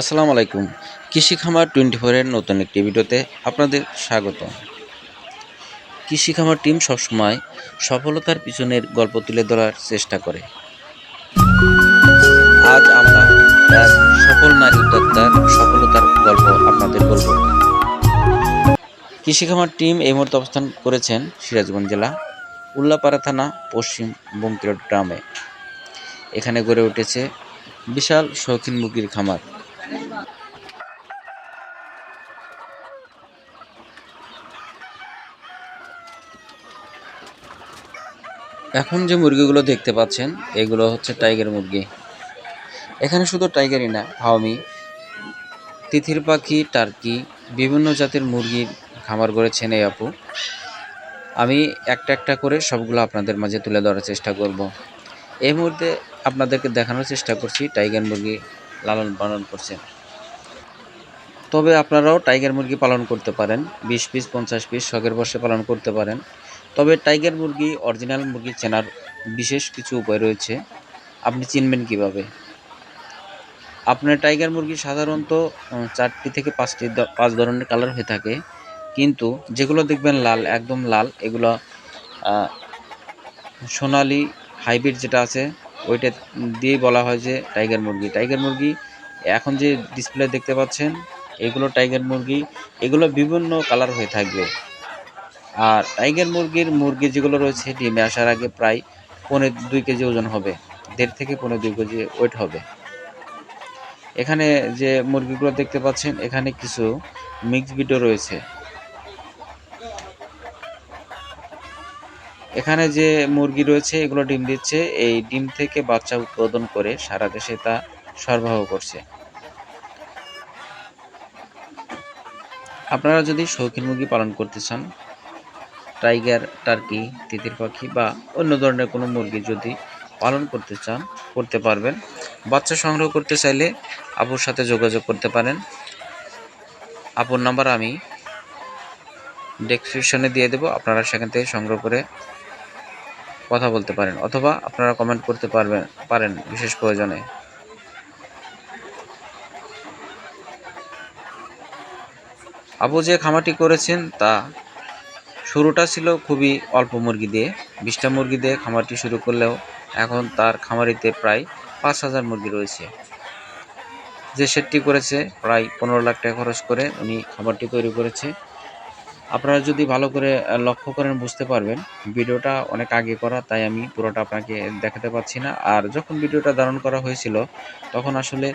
আসসালামু আলাইকুম। কৃষি খামার টোয়েন্টি ফোরের নতুন একটি ভিডিওতে আপনাদের স্বাগত। কৃষি খামার টিম সবসময় সফলতার পিছনের গল্প তুলে ধরার চেষ্টা করে। আজ আমরা এক সফল নারী উদ্যোক্তার সফলতার গল্প আপনাদের বলব। কৃষি খামার টিম এই মুহূর্তে অবস্থান করেছেন সিরাজগঞ্জ জেলা, উল্লাপাড়া থানা, পশ্চিম বঙ্কিরট গ্রামে। এখানে গড়ে উঠেছে বিশাল শৌখিন মুরগির খামার। এখন যে মুরগিগুলো দেখতে পাচ্ছেন, এগুলো হচ্ছে টাইগার মুরগি। এখানে শুধু টাইগারই না, হাওমি, তিথির পাখি, টার্কি, বিভিন্ন জাতের মুরগির খামার গড়েছেন এই আপু। আমি একটা একটা করে সবগুলো আপনাদের মাঝে তুলে ধরার চেষ্টা করব। এই মুহূর্তে আপনাদেরকে দেখানোর চেষ্টা করছি টাইগার মুরগি লালন পালন করছেন। তবে আপনারাও টাইগার মুরগি পালন করতে পারেন, বিশ পিস, পঞ্চাশ পিস, শখের বর্ষে পালন করতে পারেন। তবে টাইগার মুরগি অরিজিনাল মুরগি চেনার বিশেষ কিছু উপায় রয়েছে, আপনি চিনবেন কীভাবে? আপনার টাইগার মুরগি সাধারণত চারটি থেকে পাঁচটি পাঁচ ধরনের কালার হয়ে থাকে। কিন্তু যেগুলো দেখবেন লাল, একদম লাল, এগুলো সোনালি হাইব্রিড যেটা আছে ওইটা দিয়েই বলা হয় যে টাইগার মুরগি। টাইগার মুরগি এখন যে ডিসপ্লে দেখতে পাচ্ছেন, এগুলো টাইগার মুরগি, এগুলো বিভিন্ন কালার হয়ে থাকবে। আর টাইগার মুরগির মুরগি যেগুলো রয়েছে, ডিমে আসার আগে প্রায় পৌনে দুই কেজি ওজন হবে, দেড় থেকে পনেরো দুই কেজি ওয়েট হবে। এখানে যে মুরগিগুলো দেখতে পাচ্ছেন, এখানে কিছু মিক্স ভিডিও রয়েছে। এখানে যে মুরগি রয়েছে, এগুলো ডিম দিচ্ছে। এই ডিম থেকে বাচ্চা উৎপাদন করে সারা দেশে তা সরবরাহ করছে। আপনারা যদি শৌখিন মুরগি পালন করতে চান, টাইগার, টার্কি, তিতির পাখি বা অন্য ধরনের কোনো মুরগি যদি পালন করতে চান, করতে পারবেন। বাচ্চা সংগ্রহ করতে চাইলে আপুর সাথে যোগাযোগ করতে পারেন। আপুর নাম্বার আমি ডেসক্রিপশনে দিয়ে দেবো। আপনারা সেখান থেকে সংগ্রহ করে কথা বলতে পারেন অথবা আপনারা কমেন্ট করতে পারবেন, পারেন বিশেষ প্রয়োজনে। আপু যে খামারটি করেছেন, তা শুরুটা ছিল খুবই অল্প মুরগি দিয়ে। বিশটা মুরগি দিয়ে খামারটি শুরু করলেও এখন তার খামারিতে প্রায় পাঁচ হাজার মুরগি রয়েছে। যে সেটটি করেছে, প্রায় পনেরো লাখ টাকা খরচ করে উনি খামারটি তৈরি করেছে। আপনারা যদি ভালো করে লক্ষ্য করেন, বুঝতে পারবেন, ভিডিওটা অনেক আগে করা, তাই আমি পুরোটা আপনাকে দেখাতে পাচ্ছি না। আর যখন ভিডিওটা ধারণ করা হয়েছিল, তখন আসলে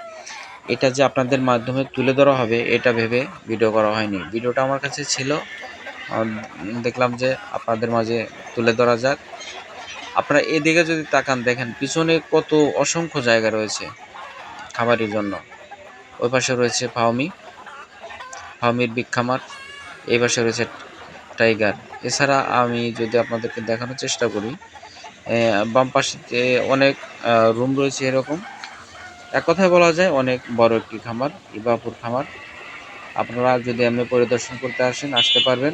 এটা যে আপনাদের মাধ্যমে তুলে ধরা হবে, এটা ভেবে ভিডিও করা হয়নি। ভিডিওটা আমার কাছে ছিল দেখলাম যে আপনাদের মাঝে তুলে ধরা যাক। আপনারা এদিকে যদি তাকান, দেখেন পিছনে কত অসংখ্য জায়গা রয়েছে খাবারের জন্য। ওই পাশে রয়েছে ফাউমি ফাউমির বিগ খামার এই পাশে রয়েছে টাইগার। এছাড়া আমি যদি আপনাদেরকে দেখানোর চেষ্টা করি বাম পাশে অনেক রুম রয়েছে এরকম। এক কথায় বলা যায়, অনেক বড় একটি খামার, ইবাপুর খামার। আপনারা যদি এমনি পরিদর্শন করতে আসেন, আসতে পারবেন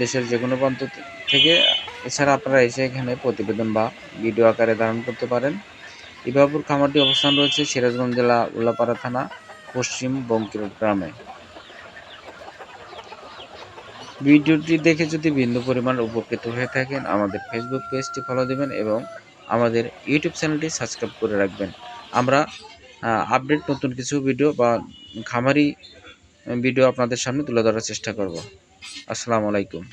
দেশের যে কোনো প্রান্ত থেকে। এছাড়া আপনারা এসে এখানে প্রতিবেদন বা ভিডিও আকারে ধারণ করতে পারেন। ইবাপুর খামারটি অবস্থান রয়েছে সিরাজগঞ্জ জেলা উল্লাপাড়া থানা, পশ্চিম বঙ্কিরোড গ্রামে। ভিডিওটি দেখে যদি বিন্দু পরিমাণ উপকৃত হয়ে থাকেন, আমাদের ফেসবুক পেজটি ফলো দেবেন এবং আমাদের ইউটিউব চ্যানেলটি সাবস্ক্রাইব করে রাখবেন। আমরা আপডেট নতুন কিছু ভিডিও বা খামারি ভিডিও আপনাদের সামনে তুলে ধরার চেষ্টা করব। আসসালামু আলাইকুম।